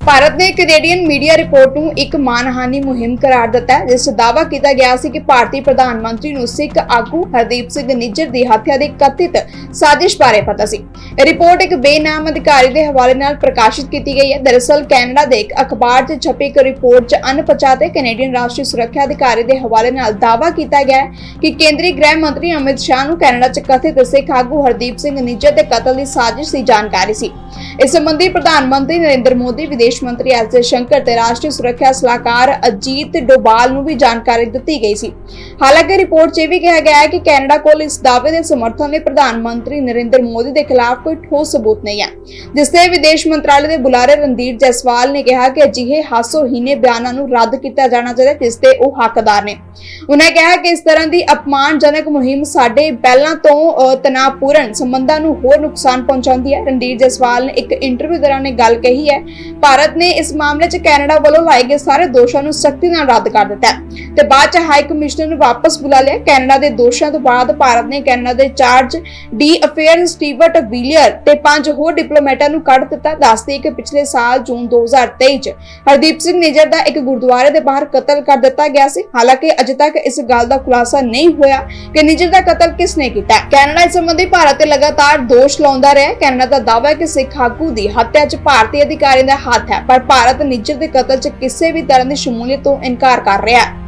ਭਾਰਤ ਨੇ Canadian media report ਨੂੰ ਇੱਕ ਮਾਨਹਾਨੀ ਮੁਹਿੰਮ ਕਰਾਰ ਦਿੱਤਾ ਹੈ, ਜਿਸ ਦਾਅਵਾ ਕੀਤਾ ਗਿਆ ਸੀ ਕਿ ਭਾਰਤੀ ਪ੍ਰਧਾਨ ਮੰਤਰੀ ਨੂੰ ਸਿੱਖ ਆਗੂ ਹਰਦੀਪ ਸਿੰਘ ਨਿੱਜਰ ਦੀ ਹੱਤਿਆ ਦੀ ਕਥਿਤ ਸਾਜ਼ਿਸ਼ ਬਾਰੇ ਪਤਾ ਸੀ। ਰਿਪੋਰਟ ਇੱਕ ਬੇਨਾਮ ਅਧਿਕਾਰੀ ਦੇ ਹਵਾਲੇ ਨਾਲ ਪ੍ਰਕਾਸ਼ਿਤ ਕੀਤੀ ਗਈ ਹੈ। ਦਰਅਸਲ, ਕੈਨੇਡਾ ਦੇ ਇੱਕ ਅਖਬਾਰ 'ਚ ਛਪੀ ਇੱਕ ਰਿਪੋਰਟ 'ਚ ਅਣਪਛਾਤੇ ਕੈਨੇਡੀਅਨ ਰਾਸ਼ਟਰੀ ਸੁਰੱਖਿਆ ਅਧਿਕਾਰੀ ਦੇ ਹਵਾਲੇ ਨਾਲ ਦਾਅਵਾ ਕੀਤਾ ਗਿਆ ਹੈ ਕਿ ਕੇਂਦਰੀ ਗ੍ਰਹਿ ਮੰਤਰੀ ਅਮਿਤ ਸ਼ਾਹ ਨੂੰ ਕੈਨੇਡਾ 'ਚ ਕਥਿਤ ਸਿੱਖ ਆਗੂ ਹਰਦੀਪ ਸਿੰਘ ਨਿੱਜਰ ਦੇ ਕਤਲ ਦੀ ਸਾਜ਼ਿਸ਼ ਦੀ ਜਾਣਕਾਰੀ ਸੀ। ਇਸ ਸੰਬੰਧੀ ਪ੍ਰਧਾਨ ਮੰਤਰੀ ਨਰਿੰਦਰ ਮੋਦੀ ਵਿਦੇਸ਼ ਮੰਤਰੀ ਐਸ ਜੈ ਸ਼ੰਕਰ ਤੇ ਰਾਸ਼ਟਰੀ ਸੁਰੱਖਿਆ ਸਲਾਹਕਾਰ ਅਜੀਤ ਡੋਬਾਲ ਨੂੰ ਵੀ ਜਾਣਕਾਰੀ ਦਿੱਤੀ ਗਈ ਸੀ। ਹਾਲਾਂਕਿ ਰਿਪੋਰਟ 'ਚ ਇਹ ਵੀ ਕਿਹਾ ਗਿਆ ਹੈ ਕਿ ਕੈਨੇਡਾ ਕੋਲ ਇਸ ਦਾਅਵੇ ਦੇ ਸਮਰਥਨ ਲਈ ਪ੍ਰਧਾਨ ਮੰਤਰੀ ਨਰਿੰਦਰ ਮੋਦੀ ਦੇ ਖਿਲਾਫ ਕੋਈ ਠੋਸ ਸਬੂਤ ਨਹੀਂ ਹੈ ਜਿਸ ਤੇ ਵਿਦੇਸ਼ ਮੰਤਰਾਲੇ ਦੇ ਬੁਲਾਰੇ ਰਣਧੀਰ ਜੈਸਵਾਲ ਨੇ ਕਿਹਾ ਕਿ ਅਜਿਹੇ ਹਾਸੋਹੀਨੇ ਬਿਆਨਾਂ ਨੂੰ ਰੱਦ ਕੀਤਾ ਜਾਣਾ ਚਾਹੀਦਾ ਜਿਸ ਤੇ ਉਹ ਹੱਕਦਾਰ ਨੇ। ਉਹਨਾਂ ਕਿਹਾ ਕਿ ਇਸ ਤਰ੍ਹਾਂ ਦੀ ਅਪਮਾਨਜਨਕ ਮੁਹਿੰਮ ਸਾਡੇ ਪਹਿਲਾਂ ਤੋਂ ਅ, ਤਣਾਅਪੂਰਨ ਸੰਬੰਧਾਂ ਨੂੰ ਹੋਰ ਨੁਕਸਾਨ ਪਹੁੰਚਾਉਂਦੀ ਹੈ। ਰਣਧੀਰ ਜੈਸਵਾਲ ਨੇ ਇੱਕ ਇੰਟਰਵਿਊ ਦੌਰਾਨ ਇਹ ਗੱਲ ਕਹੀ ਹੈ ਭਾਰਤ ਨੇ ਇਸ ਮਾਮਲੇ 'ਚ ਕੈਨੇਡਾ ਵੱਲੋਂ ਲਾਏ ਗਏ ਸਾਰੇ ਦੋਸ਼ਾਂ ਨੂੰ ਸਖਤੀ ਨਾਲ ਰੱਦ ਕਰ ਦਿੱਤਾ ਤੇ ਬਾਅਦ 'ਚ ਹਾਈ ਕਮਿਸ਼ਨਰ ਨੂੰ ਵਾਪਸ ਬੁਲਾ ਲਿਆ। ਕੈਨੇਡਾ ਦੇ ਦੋਸ਼ਾਂ ਤੋਂ ਬਾਅਦ ਭਾਰਤ ਨੇ ਕੈਨੇਡਾ ਦੇ chargé d' affaires Stewart Wheeler ਤੇ ਪੰਜ ਹੋਰ ਡਿਪਲੋਮੈਟਾਂ ਨੂੰ ਕੱਢ ਦਿੱਤਾ। ਦੱਸਦੇ ਕਿ ਪਿਛਲੇ ਸਾਲ ਜੂਨ 2023 'ਚ ਹਰਦੀਪ ਸਿੰਘ ਨਿਜਰ ਦਾ ਇੱਕ ਗੁਰਦੁਆਰੇ ਦੇ ਬਾਹਰ ਕਤਲ ਕਰ ਦਿੱਤਾ ਗਿਆ ਸੀ। ਹਾਲਾਂਕਿ ਅਜੇ ਤੱਕ ਇਸ ਗੱਲ ਦਾ ਖੁਲਾਸਾ ਨਹੀਂ ਹੋਇਆ ਕਿ ਨਿਜਰ ਦਾ ਕਤਲ ਕਿਸ ਨੇ ਕੀਤਾ। ਕੈਨੇਡਾ ਇਸ ਸੰਬੰਧੀ ਭਾਰਤ ਤੇ ਲਗਾਤਾਰ ਦੋਸ਼ ਲਾਉਂਦਾ ਰਿਹਾ। ਕੈਨੇਡਾ ਦਾ ਦਾਅਵਾ ਹੈ ਕਿ ਸਿੱਖ ਆਗੂ ਦੀ ਹੱਤਿਆ 'ਚ ਭਾਰਤੀ ਅਧਿਕਾਰੀਆਂ ਦਾ ਹੱਥ ਹੈ। ਪਰ ਭਾਰਤ ਨਿੱਜਰ ਦੇ ਕਤਲ 'ਚ ਕਿਸੇ ਵੀ ਤਰ੍ਹਾਂ ਦੀ ਸ਼ਮੂਲੀਅਤ ਤੋਂ ਇਨਕਾਰ ਕਰ ਰਿਹਾ ਹੈ।